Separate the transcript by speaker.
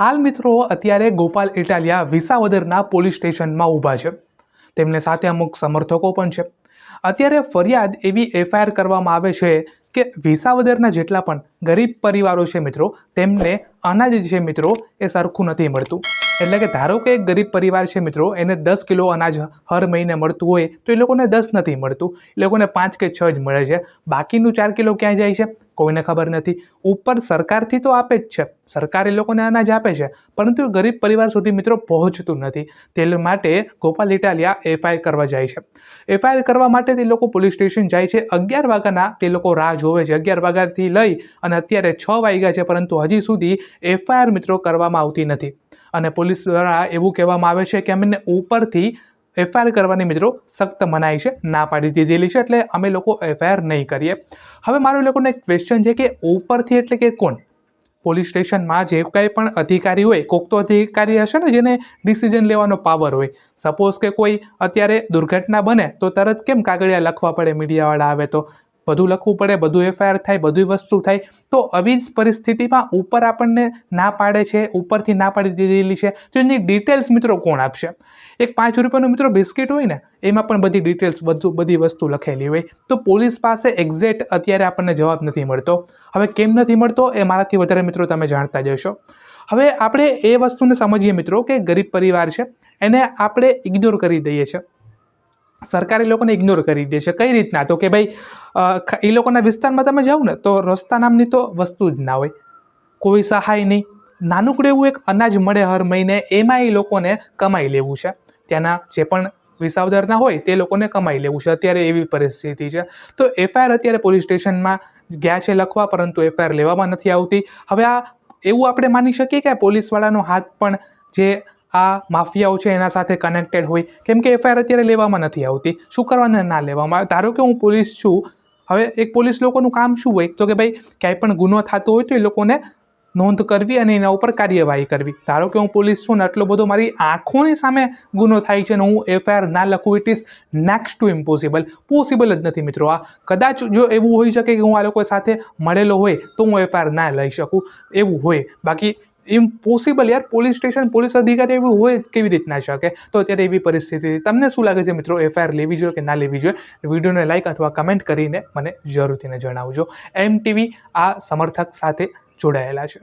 Speaker 1: હાલ મિત્રો અત્યારે ગોપાલ ઇટાલિયા વિસાવદરના પોલીસ સ્ટેશનમાં ઊભા છે. તેમને સાથે અમુક સમર્થકો પણ છે. અત્યારે ફરિયાદ એવી એફઆઈઆર કરવામાં આવે છે કે વિસાવદરના જેટલા પણ ગરીબ પરિવારો છે મિત્રો, તેમને અનાજ છે મિત્રો, એ સરખું નથી મળતું. એટલે કે ધારો કે એક ગરીબ પરિવાર છે મિત્રો, એને દસ કિલો અનાજ હર મહિને મળતું હોય, તો એ લોકોને દસ નથી મળતું. એ લોકોને પાંચ કે છ જ મળે છે. બાકીનું ચાર કિલો ક્યાં જાય છે? કોઈને ખબર નથી. ઉપર સરકારથી તો આપે જ છે. સરકાર એ લોકોને અનાજ આપે છે. પરંતુ ગરીબ પરિવાર સુધી મિત્રો પહોંચતું નથી. તે માટે ગોપાલ ઇટાલિયા એફઆઈઆર કરવા જાય છે. એફઆઈઆર કરવા માટે તે લોકો પોલીસ સ્ટેશન જાય છે. અગિયાર વાગ્યાના તે લોકો રાહ જોવે છે. અગિયાર વાગ્યાથી લઈ અને અત્યારે છ વાગ્યા છે, પરંતુ હજી સુધી એફઆઈઆર મિત્રો કરવામાં આવતી નથી. અને પોલીસ દ્વારા એવું કહેવામાં આવે છે કે અમને ઉપરથી એફઆઈઆર કરવાની મિત્રો સખ્ત મનાઈ છે, ના પાડી દીધેલી છે, એટલે અમે લોકો એફઆઈઆર નહીં કરીએ. હવે મારું લોકોને એક ક્વેશ્ચન છે કે ઉપરથી એટલે કે કોણ? પોલીસ સ્ટેશનમાં જે કંઈ પણ અધિકારી હોય, કોક તો અધિકારી હશે ને જેને ડિસિઝન લેવાનો પાવર હોય. સપોઝ કે કોઈ અત્યારે દુર્ઘટના બને તો તરત કેમ કાગળિયા લખવા પડે મીડિયાવાળા આવે તો? બધું લખવું પડે, બધું એફઆઈઆર થાય, બધી વસ્તુ થાય, તો આવી જ પરિસ્થિતિમાં ઉપર આપણને ના પાડે છે, ઉપરથી ના પાડી દીધેલી છે, તો એની ડિટેલ્સ મિત્રો કોણ આપશે? એક પાંચ રૂપિયાનું મિત્રો બિસ્કિટ હોય ને, એમાં પણ બધી ડિટેલ્સ બધું, બધી વસ્તુ લખેલી હોય. તો પોલીસ પાસે એક્ઝેક્ટ અત્યારે આપણને જવાબ નથી મળતો. હવે કેમ નથી મળતો એ મારાથી વધારે મિત્રો તમે જાણતા જ હશો. હવે આપણે એ વસ્તુને સમજીએ મિત્રો કે ગરીબ પરિવાર છે, એને આપણે ઇગ્નોર કરી દઈએ છીએ. સરકાર એ લોકોને ઇગ્નોર કરી દે છે. કઈ રીતના? તો કે ભાઈ એ લોકોના વિસ્તારમાં તમે જાઓ ને, તો રસ્તા નામની તો વસ્તુ જ ના હોય. કોઈ સહાય નહીં. નાનકડું એવું એક અનાજ મળે હર મહિને એમાં એ લોકોને કમાઈ લેવું છે. ત્યાંના જે પણ વિસાવદરના હોય, તે લોકોને કમાઈ લેવું છે. અત્યારે એવી પરિસ્થિતિ છે. તો એફઆઈઆર અત્યારે પોલીસ સ્ટેશનમાં ગયા છે લખવા, પરંતુ એફઆઈઆર લેવામાં નથી આવતી. હવે આ એવું આપણે માની શકીએ કે પોલીસવાળાનો હાથ પણ જે આ માફિયાઓ છે એના સાથે કનેક્ટેડ હોય. કેમ કે એફઆઈઆર અત્યારે લેવામાં નથી આવતી. શું કરવાને ના લેવામાં આવે? ધારો કે હું પોલીસ છું. હવે એક પોલીસ લોકોનું કામ શું હોય? તો કે ભાઈ, ક્યાંય પણ ગુનો થતો હોય તો એ લોકોને નોંધ કરવી અને એના ઉપર કાર્યવાહી કરવી. ધારો કે હું પોલીસ છું ને આટલો બધો મારી આંખોની સામે ગુનો થાય છે ને હું એફઆઈઆર ના લખું it is next to impossible possible જ નથી મિત્રો આ. કદાચ જો એવું હોઈ શકે કે હું આ લોકો સાથે મળેલો હોય તો હું એફઆઈઆર ના લઈ શકું. એવું હોય. બાકી ઇમ્પોસિબલ યાર પોલીસ સ્ટેશન પોલીસ અધિકારી એવું હોય કેવી રીતના શકે? તો અત્યારે એવી પરિસ્થિતિ. તમને શું લાગે છે મિત્રો એફઆઈઆર લેવી જોઈએ કે ના લેવી જોઈએ? વિડીયોને લાઇક અથવા કમેન્ટ કરીને મને જરૂરથીને જણાવજો. એમ ટીવી આ સમર્થક સાથે જોડાયેલા છે.